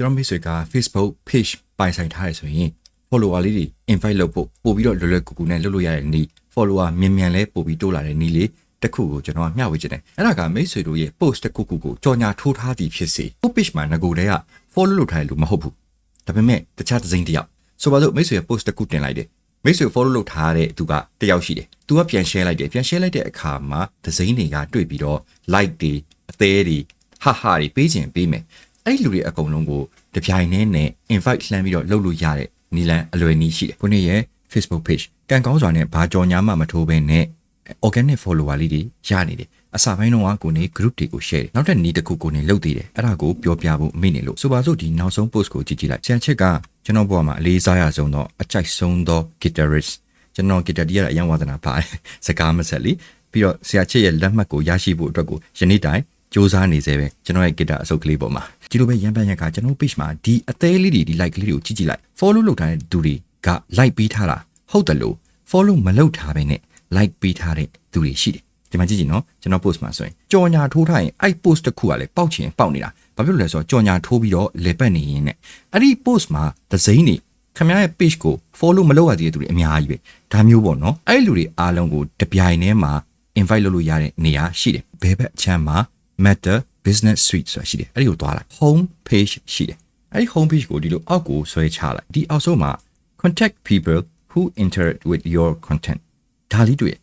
ကျွန်တော်မိတ်ဆွေက Facebook page ပိုင်ဆိုင်ထားရဆိုရင် follower လေးတွေ invite လုပ်ဖို့ပို့ပြီးတော့လွယ်လွယ်ကူကူနဲ့လုပ်လို့ရတဲ့နည်း follower မြန်မြန်လဲပို့ပြီးတိုးလာတဲ့နည်းလေးတစ်ခုကိုကျွန်တော်ကမျှဝေချင်တယ်အဲ့ဒါကမိတ်ဆွေတို့ရဲ့ post တစ်ခုခုကိုကြော်ညာထိုးထားသည်ဖြစ်စေ page မှာငကိုတည်းက follow လုပ်ထားတယ်လို့မဟုတ်ဘူးဒါပေမဲ့တခြားတစ်စိမ့်တစ်ယောက်ဆိုပါစို့မိတ်ဆွေရဲ့ post တစ်ခုတင်လိုက်တယ်မိတ်ဆွေ follow လုပ်ထားတဲ့သူကတယောက်ရှိတယ်။ तू ကပြန် share လိုက်တယ်။ပြန် share လိုက်တဲ့အခါမှာဒဇိမ့်တွေကတွေ့ပြီးတော့ like တွေအသေးတွေဟာဟာတွေပေးခြင်းပေးမယ်။ အဲ့ဒီလူတွေအကုန်လုံးကိုတပြိုင်တည်းနဲ့ invite လှမ်းပြီးတော့လုပ်လို့ရတဲ့နီလန်အလွယ်နည်းရှိတယ်။ခုနေ့ရဲ့ Facebook page ကံကောင်းစွာနဲ့ဘာကြော်ညာမှမထိုးဘဲနဲ့ organic follower လေးတွေရနေတယ်။အစာပိုင်းတော့ကိုနေ group တွေကို share တယ်။နောက်ထပ်နီးတစ်ခုကိုနေလုပ်သေးတယ်။အဲ့ဒါကိုပြောပြဖို့မိနေလို့ဆိုပါစို့ဒီနောက်ဆုံး post ကိုကြည့်ကြည့်လိုက်။ချန်ချစ်ကကျွန်တော်ဘဝမှာအလေးစားရဆုံးသောအကြိုက်ဆုံးသော guitarist ကျွန်တော် guitar တီးရတာအရင်ဝါသနာပါတယ်။စကားမဆက်လीပြီးတော့ဆရာချစ်ရဲ့လက်မှတ်ကိုရရှိဖို့အတွက်ကိုယနေ့တိုင် စူးစမ်းနေသေးပဲကျွန်တော်ရဲ့ guitar အစုပ်ကလေးပေါ်မှာဒီလိုပဲရန်ပန်ရန်ကကျွန်တော် page မှာဒီအသေးလေးတွေဒီ like ကလေးတွေကိုကြည့်ကြည့်လိုက် follow လုပ်ထားတဲ့သူတွေက like ပေးထားတာဟုတ်တယ်လို့ follow မလုပ်ထားဘဲနဲ့ like ပေးထားတဲ့သူတွေရှိတယ်ဒီမှာကြည့်ကြည့်နော်ကျွန်တော် post မှာဆိုရင်ကြော်ညာထိုးထားရင်အဲ့ post တစ်ခုကလည်းပေါက်ချင်ပေါက်နေတာဘာဖြစ်လို့လဲဆိုတော့ကြော်ညာထိုးပြီးတော့လေပတ်နေရင်ねအဲ့ဒီ post မှာဒဇိမ့်နေခင်ဗျားရဲ့ page ကို follow မလုပ်ရသေးတဲ့သူတွေအများကြီးပဲဒါမျိုးပေါ့နော်အဲ့လူတွေအားလုံးကိုတပြိုင်တည်းမှာ invite လုပ်လို့ရတဲ့နေရာရှိတယ်ဘယ်ဘက်အချမ်းမှာ Meta Business Suite ဆိုတာရှိတယ်အဲ့ဒီကိုသွားလိုက် home page ရှိတယ်အဲ့ဒီ home page ကိုဒီလိုအောက်ကိုဆွဲချလိုက်ဒီအောက်ဆုံးမှာ contact people who interact with your content ဒါလေးတွေ့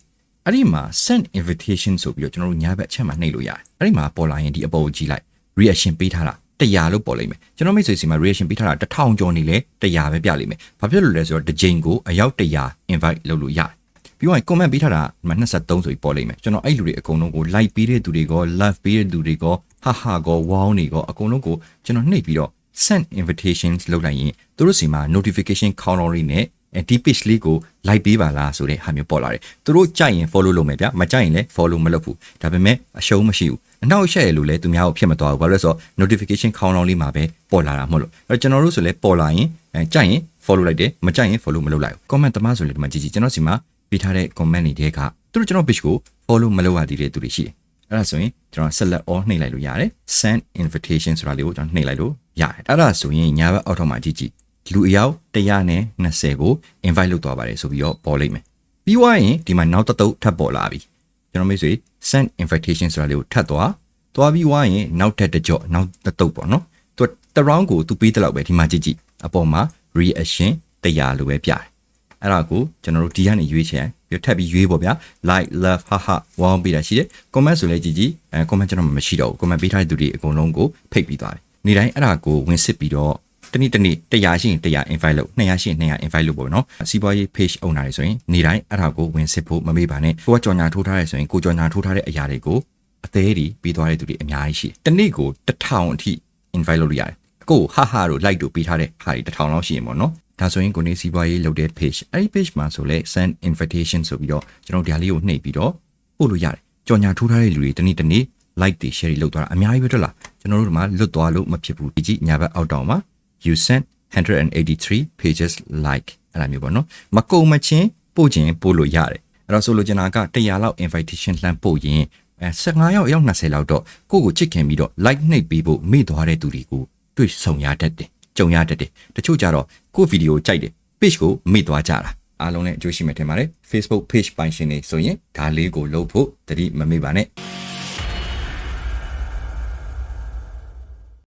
အဲ့ဒီမှာ send invitation ဆိုပြီးတော့ကျွန်တော်တို့ညာဘက်အချက်မှာနှိပ်လို့ရတယ်အဲ့ဒီမှာပေါ်လာရင်ဒီအပေါ်ကိုကြည့်လိုက် reaction ပေးထားတာ100လို့ပေါ်လိမ့်မယ်ကျွန်တော်မိတ်ဆွေစီမှာ reaction ပေးထားတာ1000ကျော်နေလဲ100ပဲပြလိမ့်မယ်ဘာဖြစ်လို့လဲဆိုတော့တစ်ချိန်ကိုအယောက်100 invite လုပ်လို့ရတယ် ပြီးတော့ comment ပေးထားတာဒီမှာ23ဆိုပြီးပေါ်လိမ့်မယ်ကျွန်တော်အဲ့လူတွေအကုန်လုံးကို like ပေးတဲ့သူတွေက love ပေးတဲ့သူတွေကဟာဟာကော wow နေကောအကုန်လုံးကိုကျွန်တော်နှိပ်ပြီးတော့ send invitations လုပ်လိုက်ရင်သူတို့စီမှာ notification counter တွေနဲ့ဒီ page လေးကို like ပေးပါလားဆိုတဲ့ဟာမျိုးပေါ်လာတယ်သူတို့ကြိုက်ရင် follow လုပ်မယ်ဗျမကြိုက်ရင်လည်း follow မလုပ်ဘူးဒါပေမဲ့အရှုံးမရှိဘူးအနောက်ရှက်ရလို့လည်းသူများကိုဖြစ်မသွားဘူးဘာလို့လဲဆိုတော့ notification ခေါင်းလောင်းလေးမှာပဲပေါ်လာတာမဟုတ်လို့အဲ့တော့ကျွန်တော်တို့ဆိုလည်းပေါ်လာရင်အဲကြိုက်ရင် follow လိုက်တယ်မကြိုက်ရင် follow မလုပ်လိုက်ဘူး comment တမဆိုလည်းဒီမှာကြည့်ကြည့်ကျွန်တော်စီမှာ ပေးထားတဲ့ comment တွေတဲကသူတို့ကျွန်တော် page ကို follow မလုပ်ရသေးတဲ့သူတွေရှိတယ်အဲ့ဒါဆိုရင်ကျွန်တော် select all နှိပ်လိုက်လို့ရတယ် send invitation ဆိုတာလေးကိုကျွန်တော်နှိပ်လိုက်လို့ရတယ်အဲ့ဒါဆိုရင်ညာဘက်အောက်ထောက်မှာကြည့်ကြည့်လူအယောက်120ကို invite လုပ်သွားပါတယ်ဆိုပြီးတော့ပေါ်လိမ့်မယ်ပြီးွားရင်ဒီမှာနောက်တစ်သုတ်ထပ်ပေါ်လာပြီကျွန်တော်မိတ်ဆွေ send invitation ဆိုတာလေးကိုထပ်သွားသွားပြီးွားရင်နောက်ထပ်တစ်ကြော့နောက်တစ်သုတ်ပေါ့နော်သူတ round ကိုသူပေးတဲ့လောက်ပဲဒီမှာကြည့်ကြည့်အပေါ်မှာ reaction 100လို့ပဲပြတယ် အဲ့ဒါကိုကျွန်တော်တို့ဒီကနေရွေးချယ်ပြီးထပ်ပြီးရွေးပေါ့ဗျာ like love haha wow ပေးတာရှိတယ် comment ဆိုလဲကြည့်ကြည့်အဲ comment ကျွန်တော်မရှိတော့ဘူး comment ပေးထားတဲ့သူတွေအကုန်လုံးကိုဖိတ်ပြီးသွားတယ်နေတိုင်းအဲ့ဒါကိုဝင်စစ်ပြီးတော့တနေ့တနေ့100ရှိရင်100 invite လုပ်200ရှိရင်200 invite လုပ်ပေါ့နော်စီးပွားရေး page owner တွေဆိုရင်နေတိုင်းအဲ့ဒါကိုဝင်စစ်ဖို့မမေ့ပါနဲ့ကိုကကြော်ညာထိုးထားရဲဆိုရင်ကိုကြော်ညာထိုးထားတဲ့အရာတွေကိုအသေးတွေပြီးသွားတဲ့သူတွေအများကြီးရှိတယ်တနေ့ကို1000အထိ invite လုပ်လို့ရတယ်ကိုဟာဟာတို့ like တို့ပေးထားတဲ့ဟာတွေ1000လောက်ရှိရင်ပေါ့နော် ဒါဆိုရင်ကိုနေစီးပွားရေးလုပ်တဲ့ page အဲ့ဒီ page မှာဆိုလဲ send invitation ဆိုပြီးတော့ကျွန်တော်ဒီဟာလေးကိုနှိပ်ပြီးတော့ပို့လို့ရတယ်ကြော်ညာထိုးထားတဲ့လူတွေတနေ့တနေ့ like တွေ share တွေလုပ်သွားတာအများကြီးပဲတွေ့လားကျွန်တော်တို့ဒီမှာလွတ်သွားလို့မဖြစ်ဘူးဒီကြည့်ညာဘက်အောက်တောင်မှာ you sent 183 pages like အဲ့လိုမျိုးပေါ့နော်မကုံမချင်းပို့ခြင်းပို့လို့ရတယ်အဲ့တော့ဆိုလိုချင်တာက100လောက် invitation လှမ်းပို့ရင်အဲ15ရောက်ရောက်20လောက်တော့ကိုယ့်ကိုချစ်ခင်ပြီးတော့ like နှိပ်ပေးဖို့မေ့သွားတဲ့သူတွေကိုတွေ့ဆုံရတတ်တယ် ကြုံရတတ်တယ်တချို့ကြတော့ကိုယ့်ဗီဒီယိုကြိုက်တယ် page ကိုမေ့သွားကြတာအားလုံးလည်းအကျိုးရှိမယ်ထင်ပါတယ် Facebook page ပိုင်ရှင်နေဆိုရင်ဒါလေးကိုလုပ်ဖို့တတိမမေ့ပါနဲ့